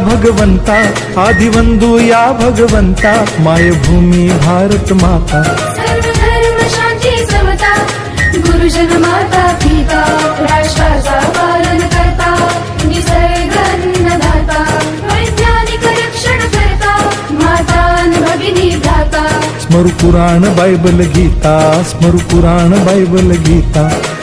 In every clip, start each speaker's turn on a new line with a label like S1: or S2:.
S1: भगवंता आदिवंदू या भगवंता मायभूमी भारत माता।
S2: सर्व धर्म शांती समता गुरुजन माता पिता राष्ट्राचा पालन करता निसर्ग अन्नदाता वैज्ञानिक रक्षण करता माता अन भगिनी भ्राता।
S1: स्मरु पुराण बायबल गीता स्मरु पुराण बायबल गीता।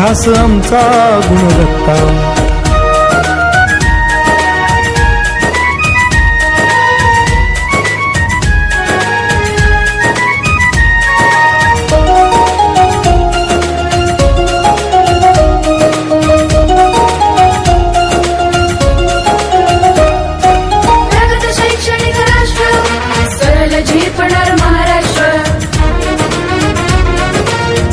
S1: ध्यास आमचा गुणवत्ता.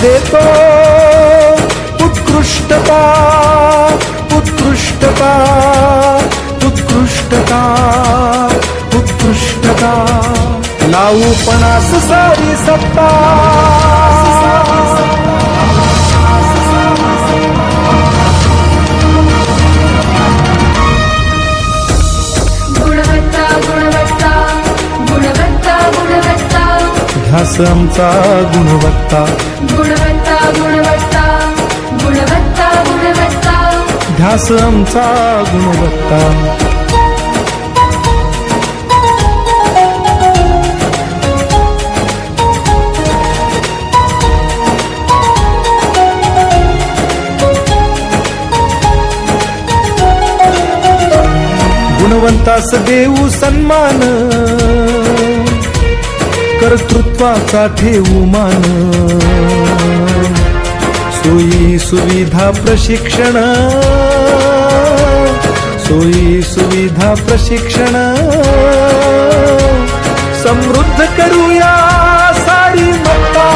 S1: देतो. उत्कृष्टता उत्कृष्टता उत्कृष्टता उत्कृष्टता. लावू पणास सारी सत्ता.
S2: गुणवत्ता गुणवत्ता गुणवत्ता गुणवत्ता.
S1: ध्यास आमचा गुणवत्ता.
S2: गुणवत्ता गुणवत्ता गुणवत्ता गुणवत्ता.
S1: ध्यास आमचा गुणवत्ता. गुणवंतास देऊ सन्मान. कर्तृत्वाचा ठेवू मान. सोयी सुविधा प्रशिक्षण. सोयी सुविधा प्रशिक्षण. समृद्ध करूया सारी मत्ता.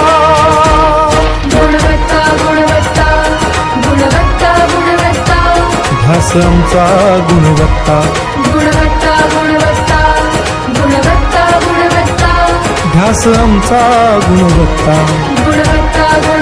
S2: गुणवत्ता गुणवत्ता गुणवत्ता गुणवत्ता.
S1: गुणवत्ता
S2: गुणवत्ता.
S1: आमचा
S2: गुणवत्ता. गुणवत्ता गुणवत्ता.